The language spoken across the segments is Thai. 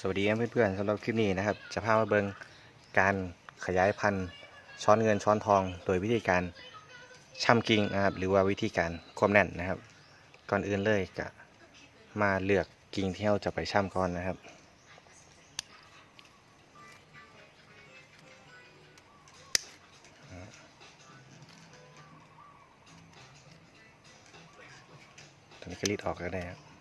สวัสดีเพื่อนๆสำหรับคลิปนี้นะครับ จะพามาเบิงการขยายพันธุ์ช้อนเงินช้อนทอง โดยวิธีการช่ำกิ่งนะครับ หรือว่าวิธีการความแน่นนะครับ ก่อนอื่นเลยก็มาเลือกกิ่งที่เราจะไปช่ำก่อนนะครับตอนนี้ก็รีดออกก็ได้ครับ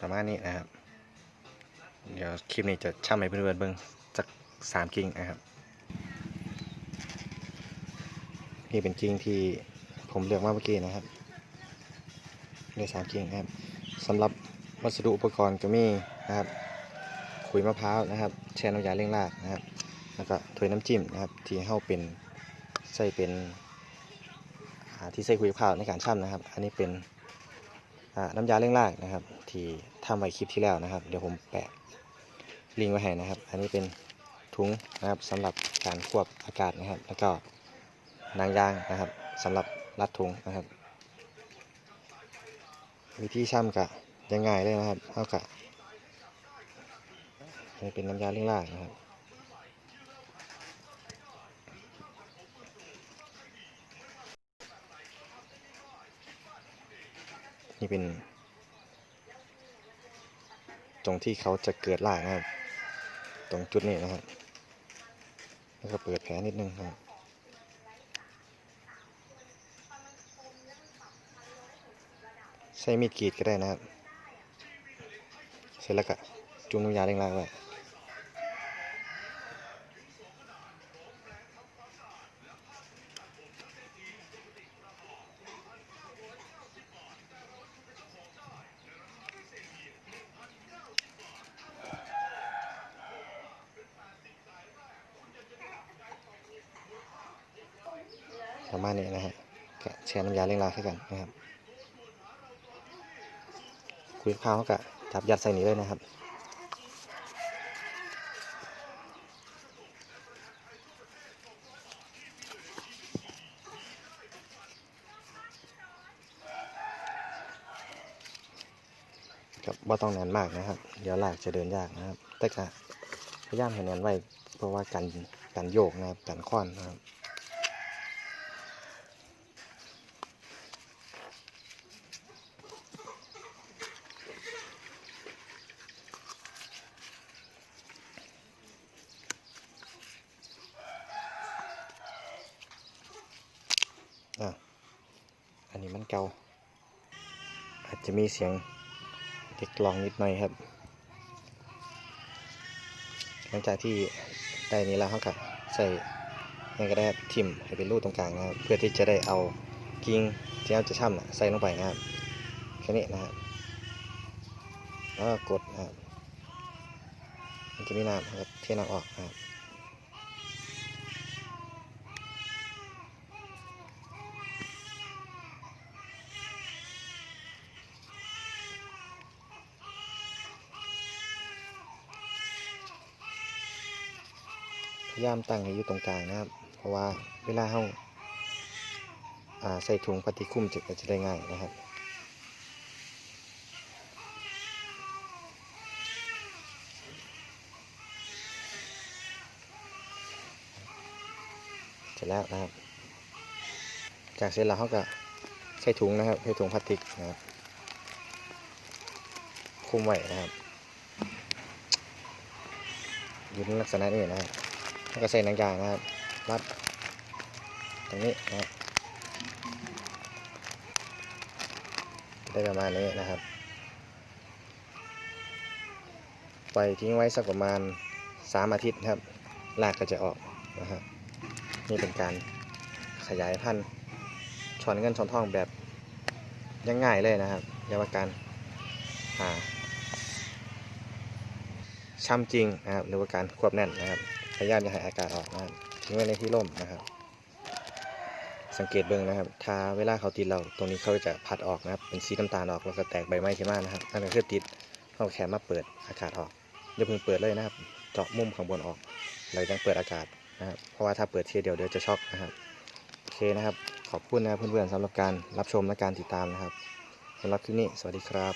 ประมาณนี้นะครับ เดี๋ยวคลิปนี้จะช่ำให้เพื่อนๆเบิ่งสักสามกิ่งนะครับ นี่เป็นกิ่งที่ผมเลือกมาเมื่อกี้นะครับได้สามกิ่งนะครับสำหรับวัสดุอุปกรณ์ก็มีนะครับขุยมะพร้าวนะครับ แช่น้ำยาเร่งรากนะครับ แล้วก็ถ้วยน้ำจิ้มนะครับ ที่เข้าเป็นใส่เป็นที่ใส่ขุยมะพร้าวในการช่ำนะครับ อันนี้เป็น น้ำยาเร่งรากนะครับ ที่ทำไว้คลิปที่แล้วนะครับ เดี๋ยวผมแปะลิงก์ไว้ให้นะครับ อันนี้เป็นถุงนะครับสำหรับการควบอากาศนะครับ แล้วก็นางยางนะครับสำหรับรัดถุงนะครับ วิธีช่ำกะยังไงายเลยนะครับเท่ากับนนี้เป็นน้ำยาเร่งรากนะครับ นี่เป็น ตรงที่เขาจะเกิดรากนะครับ ตรงจุดนี้นะครับ แล้วก็เปิดแผลนิดนึงครับใช้มีดกรีดก็ได้นะครับ เสร็จแล้วก็จุ่มน้ำยาเร่งรากไว้ มาณนี้นะฮะก็แช่น้ำยาเร่งราให้กันนะครับคุยข้าวเขาก็จับยัดใส่นี้เลยนะครับครับว่าต้องแน่นมากนะครับ เดี๋ยวลากจะเดินยากนะครับ แต่ก็พยายามให้แน่นไว้เพราะว่ากันกันโยกนะครับกันคว้านนะครับ อะอันนี้มันเก่า อาจจะมีเสียงเด็กลองนิดหน่อยครับ หลังจากที่ได้นี้แล้วเขาก็ใส่ในกระดาษทิมให้เป็นรูตรงกลางนะครับ เพื่อที่จะได้เอากิ่งที่เราจะช่ำนะใส่ลงไปนะครับแค่นี้นะครับแล้วก็กดนะครับมันจะมีน้ำนะครับเทน้ำออกนะครับ พยายามตั้งให้อยู่ตรงกลางนะครับ เพราะว่าเวลาเราอ่าใส่ถุงพลาสติกคลุมจะจะได้ง่ายนะครับเสร็จแล้วนะครับ จากเสร็จแล้วเขาก็ใส่ถุงนะครับ ใส่ถุงพลาสติกนะครับ คุมไว้นะครับอยู่ในลักษณะนี้นะครับ แล้วก็ใส่หนังยางนะครับรัดตรงนี้นะได้ประมาณนี้นะครับ ปล่อยทิ้งไว้สักประมาณ 3 อาทิตย์นะครับรากก็จะออกนะครับนี่เป็นการขยายพันธุ์ช้อนเงินช้อนทองแบบยังง่ายเลยนะครับเรียกว่าการหาช่ำจริงนะครับหรือว่าการควบแน่นนะครับ พยายามอย่าให้อากาศออกนะครับทิ้งไว้ในที่ร่มนะครับ สังเกตเบื้องนะครับถ้าเวลาเขาติดเราตรงนี้เขาจะพัดออกนะครับ เป็นสีน้ำตาลออกแล้วก็แตกใบไม้ขึ้นมานะครับนั่นก็คือติดเขาแค่มาเปิดอากาศออกอย่าเพิ่งเปิดเลยนะครับ เจาะมุมข้างบนออกเรายังเปิดอากาศนะครับเพราะว่าถ้าเปิดทีเดียวเดี๋ยวจะช็อกนะครับโอเคนะครับ ขอบคุณนะครับเพื่อนๆสำหรับการรับชมและการติดตามนะครับสำหรับคลิปนี้สวัสดีครับ